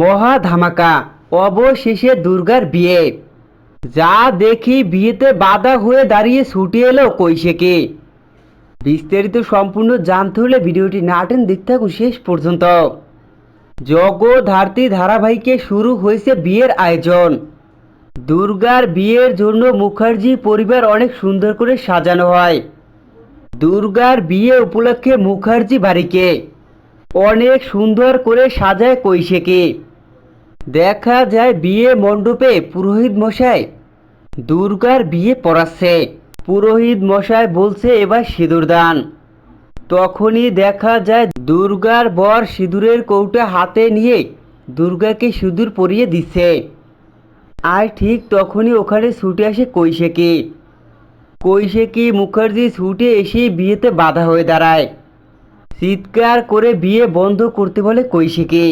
মহা ধামাকা অবশেষে দুর্গার বিয়ে। যা দেখি বিয়েতে বাধা হয়ে দাঁড়িয়ে ছুটে এলো কৈশেকে বিস্তারিত সম্পূর্ণ জানতে হলে ভিডিওটি না টেন দেখতে থাকুন শেষ পর্যন্ত। জগধার্তী ধারাবাহিকে শুরু হয়েছে বিয়ের আয়োজন। দুর্গার বিয়ের জন্য মুখার্জি পরিবার অনেক সুন্দর করে সাজানো হয়। দুর্গার বিয়ে উপলক্ষে মুখার্জি বাড়িকে। অনেক সুন্দর করে সাজায় কৈশেকে দেখা যায় বিয়ে মণ্ডপে পুরোহিত মশাই, দুর্গার বিয়ে পড়াচ্ছে। পুরোহিত মশাই বলছে এবার সিঁদুর দান। তখনই দেখা যায় দুর্গার বর সিঁদুরের কৌটা হাতে নিয়ে দুর্গাকে সিঁদুর পরিয়ে দিচ্ছে। আর ঠিক তখনই ওখানে ছুটে আসে কৈশেকে কৈশেকি মুখার্জি ছুটে এসে বিয়েতে বাধা হয়ে দাঁড়ায়। চিৎকার করে বিয়ে বন্ধ করতে বলে কৈশিকি।